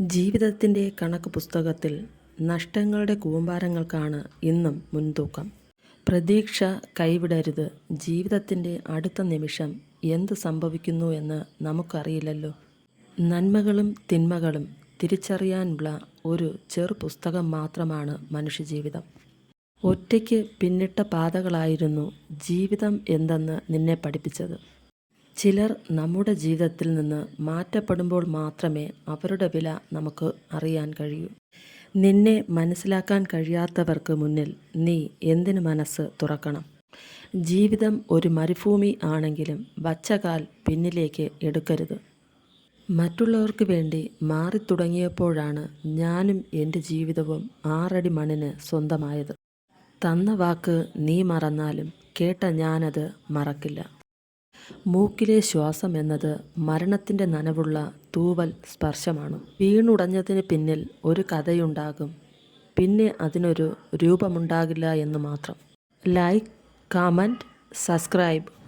ജീവിതത്തിന്റെ കണക്ക് പുസ്തകത്തിൽ നഷ്ടങ്ങളുടെ കൂമ്പാരങ്ങൾക്കാണ് ഇന്നും മുൻതൂക്കം. പ്രതീക്ഷ കൈവിടരുത്. ജീവിതത്തിന്റെ അടുത്ത നിമിഷം എന്ത് സംഭവിക്കുന്നു എന്ന് നമുക്കറിയില്ലല്ലോ. നന്മകളും തിന്മകളും തിരിച്ചറിയാനുള്ള ഒരു ചെറു പുസ്തകം മാത്രമാണ് മനുഷ്യജീവിതം. ഒറ്റയ്ക്ക് പിന്നിട്ട പാതകളായിരുന്നു ജീവിതം എന്തെന്ന് നിന്നെ പഠിപ്പിച്ചത്. ചിലർ നമ്മുടെ ജീവിതത്തിൽ നിന്ന് മാറ്റപ്പെടുമ്പോൾ മാത്രമേ അവരുടെ വില നമുക്ക് അറിയാൻ കഴിയൂ. നിന്നെ മനസ്സിലാക്കാൻ കഴിയാത്തവർക്ക് മുന്നിൽ നീ എന്തിനു മനസ്സ് തുറക്കണം? ജീവിതം ഒരു മരുഭൂമി ആണെങ്കിലും വച്ചകാൽ പിന്നിലേക്ക് എടുക്കരുത്. മറ്റുള്ളവർക്ക് വേണ്ടി മാറി തുടങ്ങിയപ്പോഴാണ് ഞാനും എന്റെ ജീവിതവും ആറടി മണ്ണിന് സ്വന്തമായത്. തന്ന വാക്ക് നീ മറന്നാലും കേട്ട ഞാനത് മറക്കില്ല. മൂക്കിലെ ശ്വാസം എന്നത് മരണത്തിന്റെ നനവുള്ള തൂവൽ സ്പർശമാണ്. വീണുടഞ്ഞതിന് പിന്നിൽ ഒരു കഥയുണ്ടാകും. പിന്നെ അതിനൊരു രൂപമുണ്ടാകില്ല എന്ന് മാത്രം. Like comment subscribe